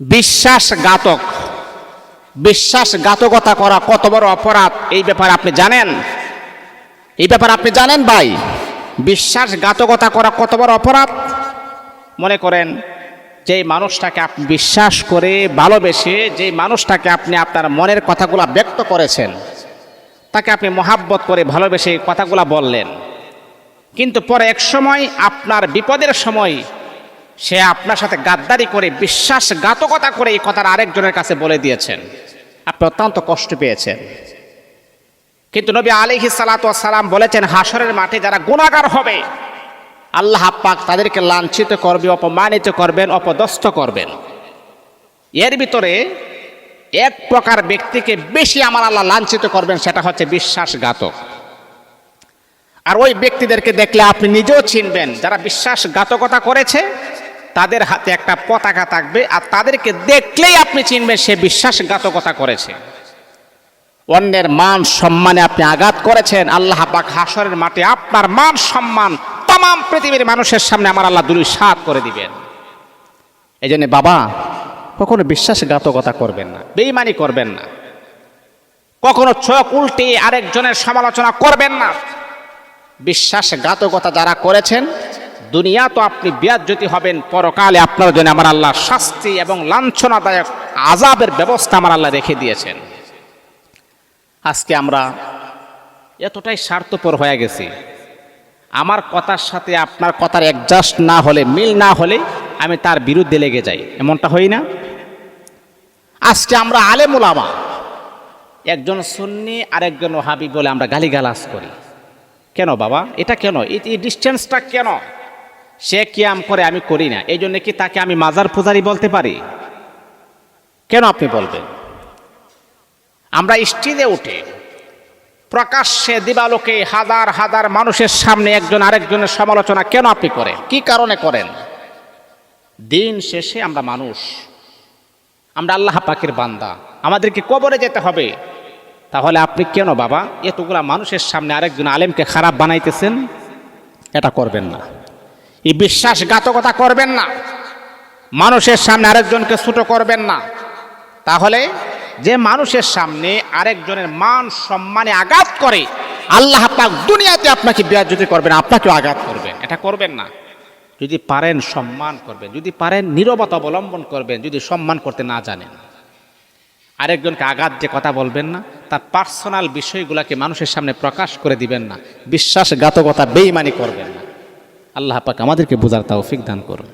বিশ্বাসঘাতক। বিশ্বাসঘাতকতা করা কত বড় অপরাধ, এই ব্যাপারে আপনি জানেন? এই ব্যাপারে আপনি জানেন ভাই? বিশ্বাসঘাতকতা করা কত বড় অপরাধ? মনে করেন যে মানুষটাকে আপনি বিশ্বাস করে ভালোবেসে যে মানুষটাকে আপনি আপনার মনের কথাগুলো ব্যক্ত করেছেন, তাকে আপনি মহাব্বত করে ভালোবেসে কথাগুলো বললেন। কিন্তু পরে এক সময় আপনার বিপদের সময় সে আপনার সাথে গাদ্দারি করে, বিশ্বাসঘাতকতা করে এই কথাটা আরেকজনের কাছে বলে দিয়েছেন। আপনি অত্যন্ত কষ্ট পেয়েছেন। কিন্তু নবী আলিহি সালাম বলেছেন হাসরের মাঠে যারা গুণাগার হবে, আল্লাহ পাক তাদেরকে লাঞ্ছিত করবে, অপমানিত করবেন, অপদস্থ করবেন। এর ভিতরে এক প্রকার ব্যক্তিকে বেশি আমার আল্লাহ লাঞ্ছিত করবেন, সেটা হচ্ছে বিশ্বাসঘাতক। আর ওই ব্যক্তিদেরকে দেখলে আপনি নিজেও চিনবেন, যারা বিশ্বাসঘাতকতা করেছে তাদের হাতে একটা পতাকা থাকবে আর তাদেরকে দেখলেই আপনি চিনবেন সে বিশ্বাসঘাতকতা করেছে। অন্যের মান সম্মানে আপনি আঘাত করেছেন, আল্লাহ পাক হাসরের মাঠে আপনার মান সম্মান তাম পৃথিবীর মানুষের সামনে আমার আল্লাহ দুই সাত করে দিবেন। এই জন্য বাবা, কখনো বিশ্বাসঘাতকতা করবেন না বেইমানি করবেন না। কখনো চোখ উল্টে আরেকজনের সমালোচনা করবেন না। বিশ্বাসঘাতকতা যারা করেছেন দুনিয়া তো আপনি বিয়াজ্যতি হবেন, পরকালে আপনার জন্য আমার আল্লাহ শাস্তি এবং লাঞ্ছনাদায়ক আজাবের ব্যবস্থা আমার আল্লাহ রেখে দিয়েছেন। আজকে আমরা এতটাই স্বার্থপর হয়ে গেছি। আমার কথার সাথে আপনার কথার অ্যাডজাস্ট না হলে, মিল না হলে আমি তার বিরুদ্ধে লেগে যাই। এমনটা হই না? আজকে আমরা আলেমুলামা একজন সুন্নি আরেকজন ওহাবি বলে আমরা গালিগালাজ করি। কেন বাবা? এটা কেন? এই ডিস্টেন্সটা কেন? সে কিয়াম করে আমি করি না। এই জন্য কি তাকে আমি মাজার পূজারি বলতে পারি? কেন আপনি বলবেন? আমরা স্টিলে উঠে প্রকাশ্যে দিবালোকে হাজার হাজার মানুষের সামনে একজন আরেকজনের সমালোচনা কেন আপনি করেন? কি কারণে করেন? দিন শেষে আমরা মানুষ। আমরা আল্লাহ পাকের বান্দা। আমাদেরকে কবরে যেতে হবে। তাহলে আপনি কেন বাবা, এতগুলা মানুষের সামনে আরেকজন আলেমকে খারাপ বানাইতেছেন? এটা করবেন না। এই বিশ্বাসঘাতকতা করবেন না। মানুষের সামনে আরেকজনকে ছোট করবেন না। তাহলে যে মানুষের সামনে আরেকজনের মান সম্মানে আঘাত করে, আল্লাহ পাক দুনিয়াতে আপনাকে বিয়াজ্যতি করবেন, আপনাকেও আঘাত করবেন এটা করবেন না। যদি পারেন সম্মান করবেন, যদি পারেন নীরবতা অবলম্বন করবেন, যদি সম্মান করতে না জানেন। আরেকজনকে আঘাত যে কথা বলবেন না, তার পার্সোনাল বিষয়গুলোকে মানুষের সামনে প্রকাশ করে দিবেন না। বিশ্বাসঘাতকতা, বেইমানি করবেন না। আল্লাহ পাক আমাদেরকে বোঝার তৌফিক দান করুন।